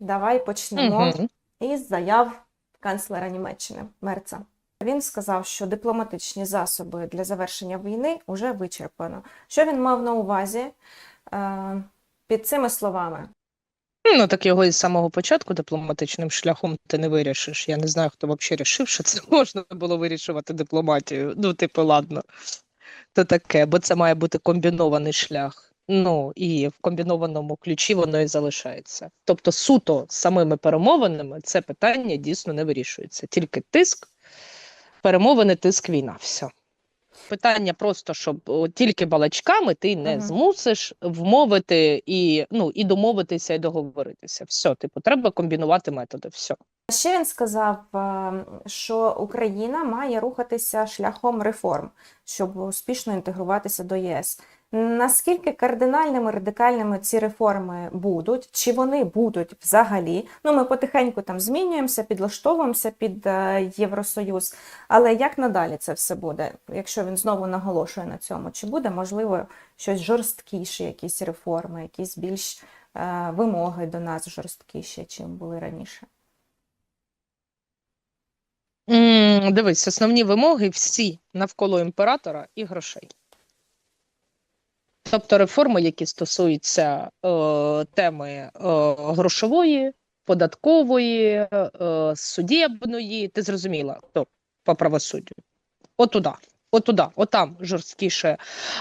Давай почнемо Угу. із заяв канцлера Німеччини Мерца. Він сказав, що дипломатичні засоби для завершення війни вже вичерпано. Що він мав на увазі е, під цими словами? Ну, так його із самого початку дипломатичним шляхом ти не вирішиш. Я не знаю, хто взагалі рішив, що це можна було вирішувати дипломатію. Ну, типу, ладно, то таке, бо це має бути комбінований шлях. Ну, і в комбінованому ключі воно і залишається. Тобто, суто самими перемовинами це питання дійсно не вирішується. Тільки тиск, перемовини, тиск, війна. Все. Питання просто, щоб тільки балачками ти не Мгм. змусиш вмовити і, ну, і домовитися, і договоритися. Все, типу, треба комбінувати методи. Все. Ще він сказав, е, що Україна має рухатися шляхом реформ, щоб успішно інтегруватися до єС. Наскільки кардинальними, радикальними ці реформи будуть? Чи вони будуть взагалі? Ну, ми потихеньку там змінюємося, підлаштовуємося під е, Євросоюз. Але як надалі це все буде, якщо він знову наголошує на цьому? Чи буде можливо щось жорсткіше, якісь реформи, якісь більш е, вимоги до нас жорсткіші, чим були раніше? Дивись, основні вимоги всі навколо імператора і грошей. Тобто реформи, які стосуються е, теми е, грошової, податкової, е, судебної, ти зрозуміла, то по правосуддю. Отуда, отуда, отам жорсткіше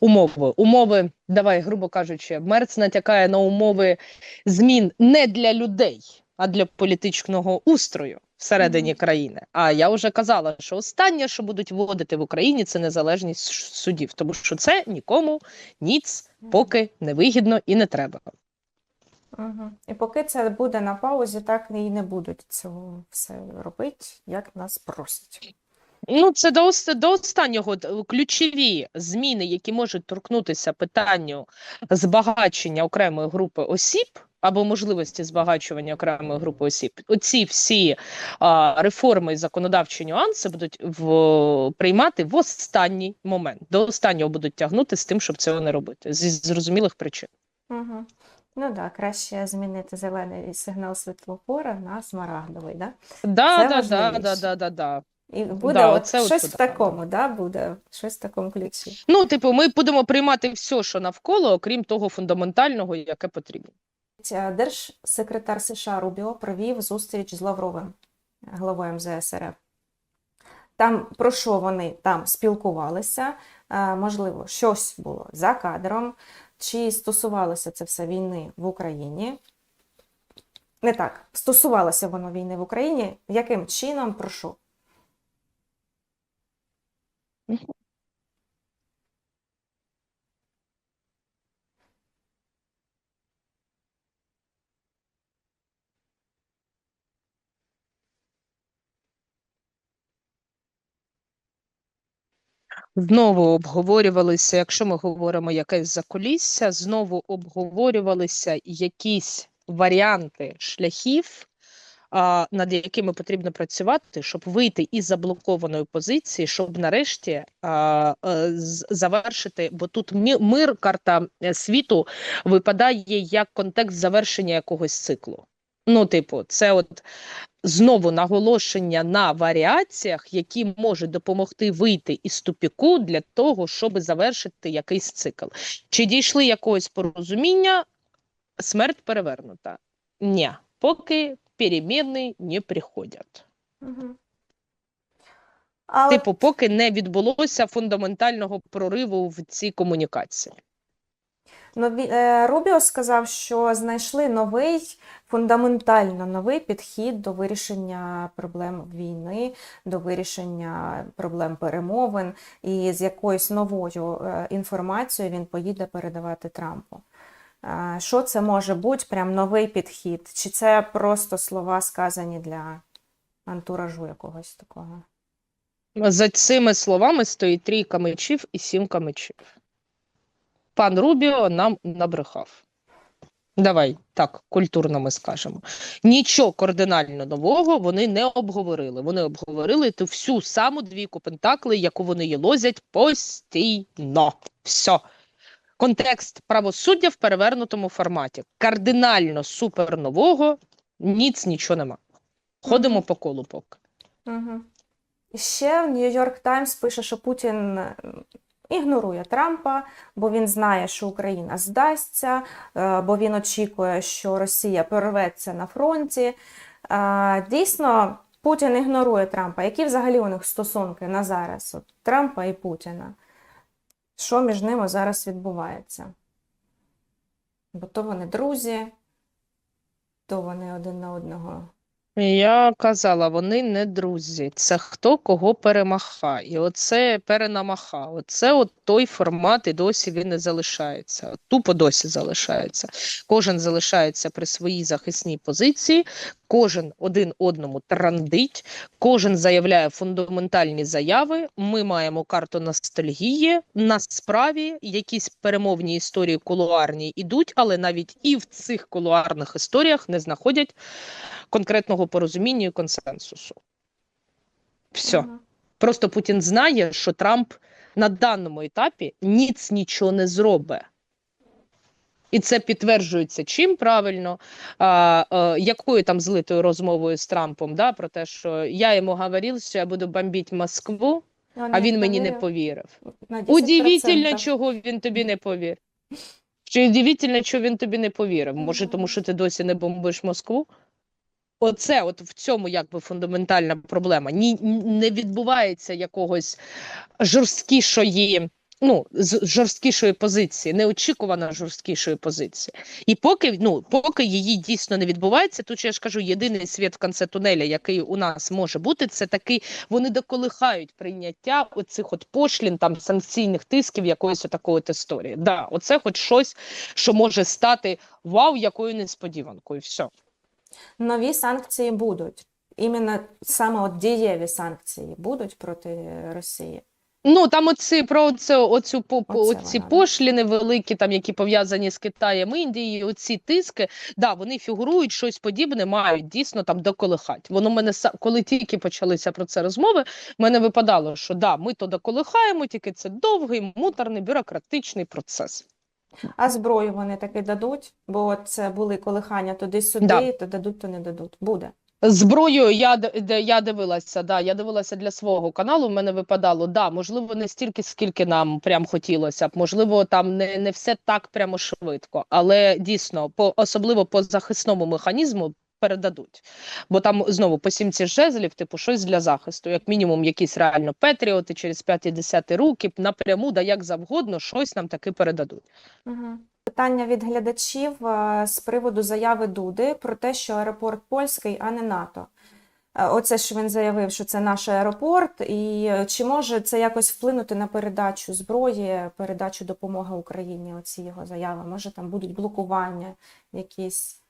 умови. Умови, давай, грубо кажучи, Мерц натякає на умови змін не для людей, а для політичного устрою всередині країни. А я вже казала, що останнє, що будуть вводити в Україні, це незалежність судів, тому що це нікому ніц поки не вигідно і не треба. Угу. І поки це буде на паузі, так і не будуть цього все робити, як нас просять. Ну, це до, до останнього ключові зміни, які можуть торкнутися питанню збагачення окремої групи осіб або можливості збагачування окремої групи осіб. Оці всі а, реформи і законодавчі нюанси будуть в, приймати в останній момент. До останнього будуть тягнути з тим, щоб цього не робити, зі зрозумілих причин. Угу. Ну так, да, краще змінити зелений сигнал світлофора на смарагдовий, да? Да, Це да, да, да, да, да, да. І буде Да, от от щось туди. в такому, да, буде щось в такому ключі. Ну, типу, ми будемо приймати все, що навколо, окрім того фундаментального, яке потрібно. Ця Держсекретар США Рубіо провів зустріч з Лавровим, главою МЗС РФ. Там про що вони там спілкувалися? Е, Можливо, щось було за кадром, чи стосувалося це все війни в Україні? Не так, стосувалося воно війни в Україні. Яким чином, про що? Знову обговорювалися, якщо ми говоримо якесь закулісся, знову обговорювалися якісь варіанти шляхів, над якими потрібно працювати, щоб вийти із заблокованої позиції, щоб нарешті е, завершити, бо тут мир, карта е, світу випадає як контекст завершення якогось циклу. Ну, типу, це от знову наголошення на варіаціях, які можуть допомогти вийти із тупіку для того, щоб завершити якийсь цикл. Чи дійшли якогось порозуміння? Смерть перевернута. Ні, поки переміни не приходять. Угу. Але Типу, поки не відбулося фундаментального прориву в цій комунікації. Е, Рубіо сказав, що знайшли новий, фундаментально новий підхід до вирішення проблем війни, до вирішення проблем перемовин, і з якоюсь новою е, інформацією він поїде передавати Трампу. Е, Що це може бути? Прям новий підхід? Чи це просто слова сказані для антуражу якогось такого? За цими словами стоїть трійка мечів і сімка мечів. Пан Рубіо нам набрехав. Давай так, культурно ми скажемо. Нічого кардинально нового вони не обговорили. Вони обговорили ту всю саму двійку пентаклей, яку вони єлозять постійно. Все. Контекст правосуддя в перевернутому форматі. Кардинально супер нового Ніц нічого нема. Ходимо Мгм. по колу поки. Угу. Ще в Нью-Йорк Таймс пише, що Путін ігнорує Трампа, бо він знає, що Україна здасться, е, бо він очікує, що Росія прорветься на фронті. Е, Дійсно, Путін ігнорує Трампа. Які взагалі у них стосунки на зараз? От Трампа і Путіна? Що між ними зараз відбувається? Бо то вони друзі, то вони один на одного. Я казала, вони не друзі. Це хто кого перемаха. І оце перенамаха. Оце от той формат, і досі він не залишається. Тупо досі залишається. Кожен залишається при своїй захисній позиції, кожен один одному трандить, кожен заявляє фундаментальні заяви. Ми маємо карту ностальгії. На справі якісь перемовні історії кулуарні ідуть, але навіть і в цих кулуарних історіях не знаходять конкретного порозуміння і консенсусу. Все. Мгм. Просто Путін знає, що Трамп на даному етапі ніц нічого не зробить. І це підтверджується чим правильно, а, а, якою там злитою розмовою з Трампом, да, про те, що я йому говорив, що я буду бомбити Москву, а він мені не повірив. повірив. Удивительно, чого він тобі не повірив. Чи удивительно, що він тобі не повірив? Може, тому що ти досі не бомбиш Москву? Оце, от в цьому якби фундаментальна проблема. Ні, не відбувається якогось жорсткішої, ну, жорсткішої позиції, неочікувано жорсткішої позиції. І поки, ну, поки її дійсно не відбувається, тут я ж кажу, єдиний світ в кінці тунеля, який у нас може бути, це такий, вони доколихають прийняття оцих от пошлін, там санкційних тисків, якоїсь такої от історії. Да, оце хоч щось, що може стати вау, якою несподіванкою. Все. Нові санкції будуть. Іменно саме от дієві санкції будуть проти Росії. Ну там оці про це оцю оці пошліни великі, там які пов'язані з Китаєм, Індією, оці тиски, да, вони фігурують, щось подібне мають дійсно там доколихать. Воно мене са- коли тільки почалися про це розмови, мене випадало, що да, ми то доколихаємо, тільки це довгий, муторний, бюрократичний процес. А зброю вони таки дадуть, бо це були колихання туди-сюди, Да. то дадуть, то не дадуть. Буде. Зброю я я дивилася, да, я дивилася для свого каналу. В мене випадало, да, можливо, не стільки, скільки нам прям хотілося б. Можливо, там не, не все так прямо швидко, але дійсно, по особливо по захисному механізму передадуть. Бо там знову по сімці жезлів, типу, щось для захисту, як мінімум, якісь реально петріоти через 5-10 руки, напряму, да як завгодно, щось нам таки передадуть. Угу. Питання від глядачів е, з приводу заяви Дуди про те, що аеропорт польський, а не НАТО. Е, Оце що він заявив, що це наш аеропорт, і е, чи може це якось вплинути на передачу зброї, передачу допомоги Україні? Оці його заяви? Може там будуть блокування якісь?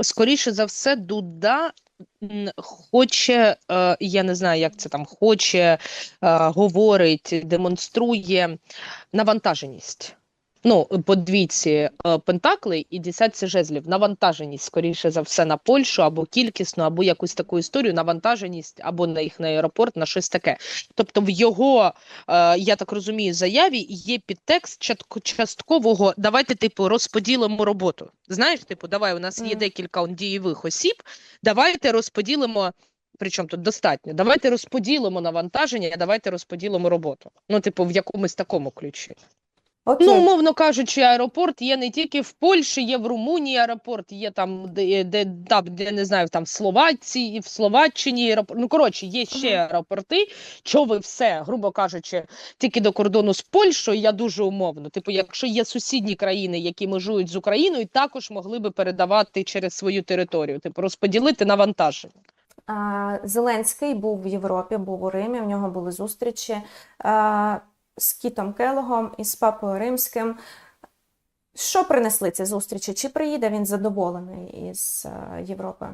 Скоріше за все, Дуда хоче, е, я не знаю, як це там, хоче, е, говорить, демонструє навантаженість. Ну, по двійці е, пентаклей і десятці жезлів. Навантаженість, скоріше за все, на Польщу або кількісну, або якусь таку історію, навантаженість або на їх на аеропорт, на щось таке. Тобто, в його, е, я так розумію, заяві є підтекст часткового. Давайте, типу, розподілимо роботу. Знаєш, типу, давай, у нас є декілька дієвих осіб. Давайте розподілимо. Причому тут достатньо. Давайте розподілимо навантаження, давайте розподілимо роботу. Ну, типу, в якомусь такому ключі. Окей. Ну, умовно кажучи, аеропорт є не тільки в Польщі, є в Румунії аеропорт, є там, де, де, там, де не знаю, там в Словаччині, в Словаччині аеропорт. Ну, коротше, є ще аеропорти. Що ви все, грубо кажучи, тільки до кордону з Польщею, я дуже умовно. Типу, якщо є сусідні країни, які межують з Україною, також могли би передавати через свою територію, типу, розподілити навантаження. Зеленський був в Європі, був у Римі, в нього були зустрічі з Кітом Келогом і з Папою Римським. Що принесли ці зустрічі? Чи приїде він задоволений із Європи?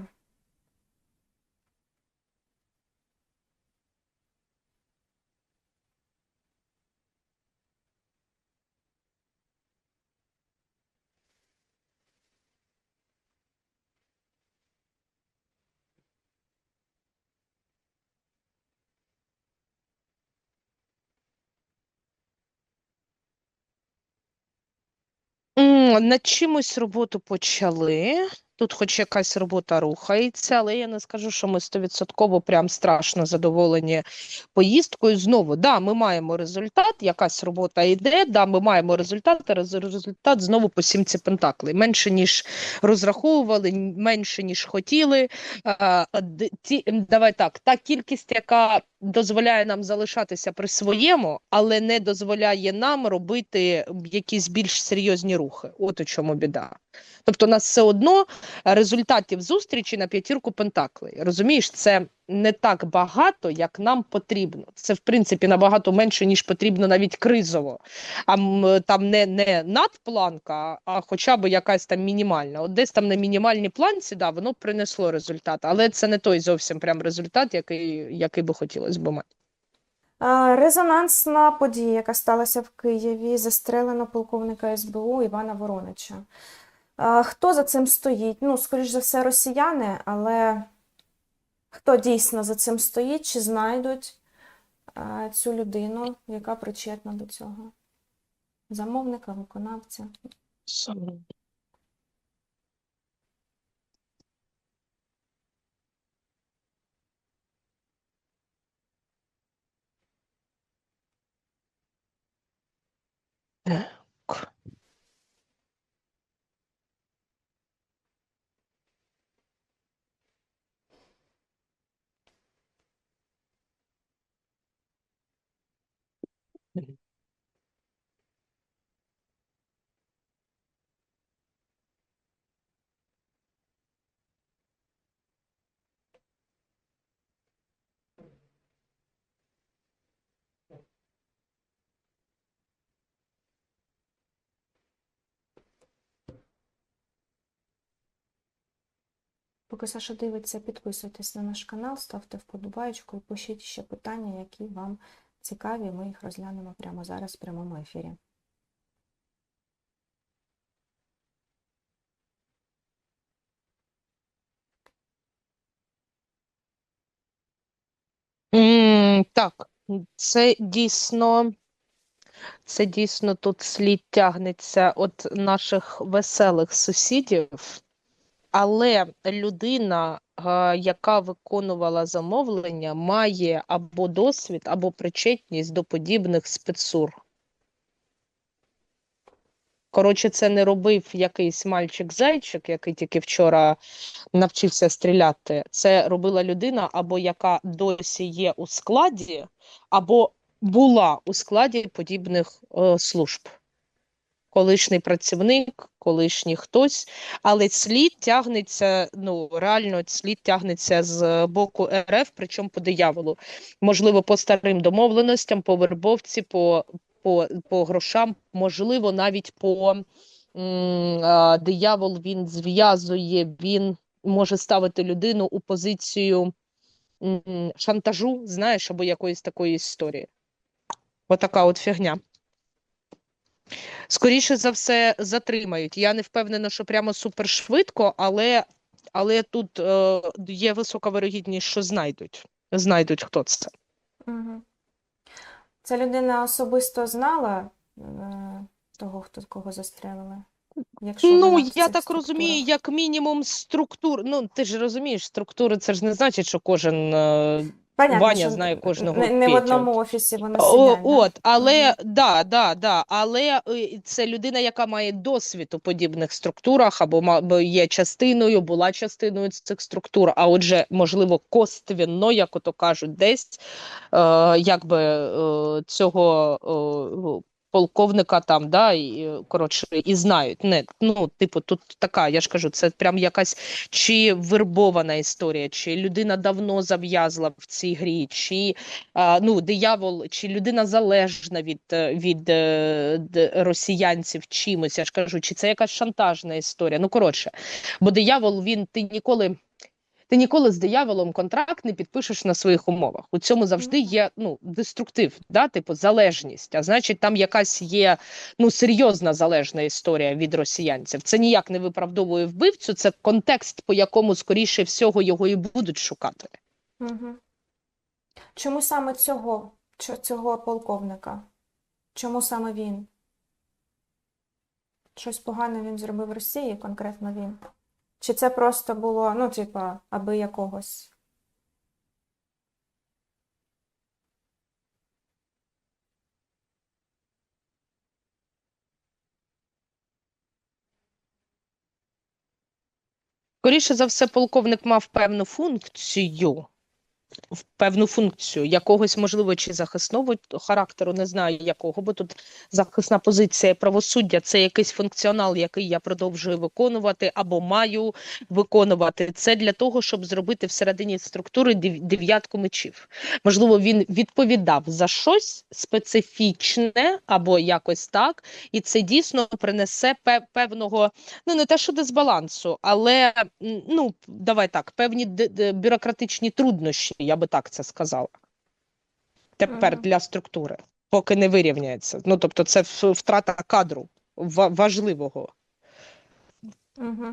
М, Над чимось роботу почали. Тут хоч якась робота рухається, але я не скажу, що ми стовідсотково прям страшно задоволені поїздкою. Знову, да, ми маємо результат, якась робота йде, да, ми маємо результат, а результат знову по сімці пентаклей. Менше, ніж розраховували, менше, ніж хотіли. А, ті, давай так, та кількість, яка дозволяє нам залишатися при своєму, але не дозволяє нам робити якісь більш серйозні рухи. От у чому біда. Тобто, у нас все одно результатів зустрічі на п'ятірку пентаклей. Розумієш, це не так багато, як нам потрібно. Це в принципі набагато менше, ніж потрібно навіть кризово. А там не, не надпланка, а хоча б якась там мінімальна. От десь там на мінімальній планці, да, воно принесло результат, але це не той зовсім прям результат, який, який би хотілося б мати. Резонансна подія, яка сталася в Києві, застрелено полковника СБУ Івана Воронича. Хто за цим стоїть? Ну, скоріш за все, росіяни, але хто дійсно за цим стоїть, чи знайдуть цю людину, яка причетна до цього? Замовника, виконавця? Так. Поки Саша дивиться, підписуйтесь на наш канал, ставте вподобайку і пишіть ще питання, які вам цікаві. Ми їх розглянемо прямо зараз в прямому ефірі. Так, це дійсно, це дійсно тут слід тягнеться від наших веселих сусідів, але людина, яка виконувала замовлення, має або досвід, або причетність до подібних спецур. Коротше, це не робив якийсь мальчик-зайчик, який тільки вчора навчився стріляти. Це робила людина, або яка досі є у складі, або була у складі подібних е, служб. Колишній працівник, колишній хтось, але слід тягнеться, ну реально слід тягнеться з боку РФ, причому по дияволу. Можливо, по старим домовленостям, по вербовці, по, по, по грошам, можливо, навіть по а, диявол він зв'язує, він може ставити людину у позицію шантажу, знаєш, або якоїсь такої історії. Отака от фігня. Скоріше за все, затримають. Я не впевнена, що прямо супершвидко, але, але тут е, є висока вирогідність, що знайдуть. Знайдуть, хто це. Угу. Ця людина особисто знала е, того, хто кого застрелили? Якщо Ну, я так розумію, як мінімум структур. Ну, ти ж розумієш, структури це ж не значить, що кожен е, Понятно, Ваня знає кожного Не, не в одному офісі вони О, сидять. О, от, але да, да, да, але е, це людина, яка має досвід у подібних структурах, або є частиною, була частиною цих структур. А отже, можливо, коствінно, як ото кажуть, десь е, якби е, цього. Е, Полковника там, да, і коротше, і знають. Не, ну, типу, тут така, я ж кажу, це прям якась чи вербована історія, чи людина давно зав'язла в цій грі, чи а, ну, диявол, чи людина залежна від, е, від е, росіянців чимось, я ж кажу, чи це якась шантажна історія. Ну, коротше, бо диявол, він ти ніколи. Ти ніколи з дияволом контракт не підпишеш на своїх умовах. У цьому завжди є ну, деструктив, да? типу залежність. А значить, там якась є ну, серйозна залежна історія від росіянців. Це ніяк не виправдовує вбивцю, це контекст, по якому, скоріше всього, його і будуть шукати. Угу. Чому саме цього, цього полковника? Чому саме він? Щось погане він зробив Росії, конкретно він? Чи це просто було, ну, типа, аби якогось? Скоріше за все, полковник мав певну функцію, в- певну функцію якогось, можливо, чи захисного характеру, не знаю якого, бо тут захисна позиція правосуддя це якийсь функціонал, який я продовжую виконувати або маю виконувати. Це для того, щоб зробити всередині структури дев- дев'ятку мечів. Можливо, він відповідав за щось специфічне або якось так, і це дійсно принесе певного ну не те, що дисбалансу, але ну давай так, певні бюрократичні труднощі, я би так це сказала. Тепер для структури, поки не вирівняється. Ну тобто, це втрата кадру важливого. Угу.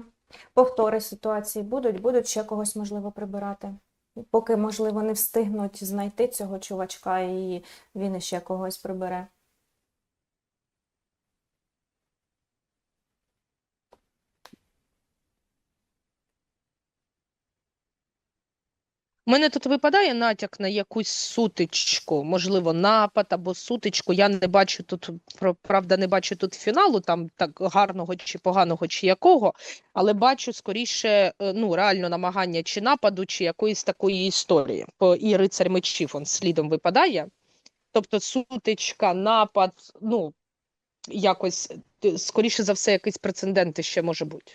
Повтори ситуації будуть, будуть ще когось, можливо, прибирати. Поки, можливо, не встигнуть знайти цього чувачка, і він іще когось прибере. Мене тут випадає натяк на якусь сутичку, можливо, напад або сутичку. Я не бачу тут, правда, не бачу тут фіналу, там так гарного чи поганого, чи якого, але бачу скоріше, е, ну, реально намагання чи нападу, чи якоїсь такої історії. По і рицар мечів он слідом випадає. Тобто сутичка, напад, ну, якось, е, скоріше за все, якийсь прецедент ще може бути.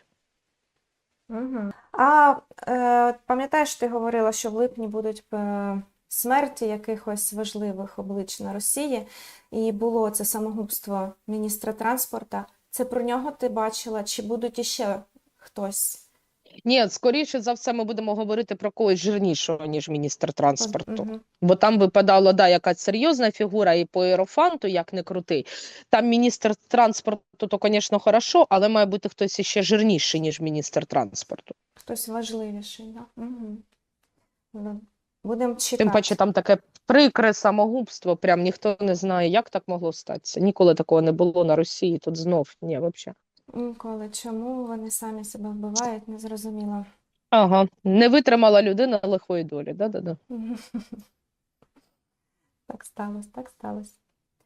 Угу. А е, пам'ятаєш, ти говорила, що в липні будуть е, смерті якихось важливих облич на Росії, і було це самогубство міністра транспорта. Це про нього ти бачила? Чи будуть іще хтось? Ні, скоріше за все, ми будемо говорити про когось жирнішого, ніж міністр транспорту. Мгм. Бо там випадала да, якась серйозна фігура і по Єрофанту, як не крутий. Там міністр транспорту, то, звісно, хорошо, але має бути хтось іще жирніший, ніж міністр транспорту. Хтось важливіший, да? Угу. Будемо Тим паче там таке прикре самогубство, прям ніхто не знає, як так могло статися. Ніколи такого не було на Росії, тут знов, ні, взагалі. Інколи чому вони самі себе вбивають, не зрозуміло. Ага, не витримала людина лихої долі, да-да-да. Так сталося, так сталося.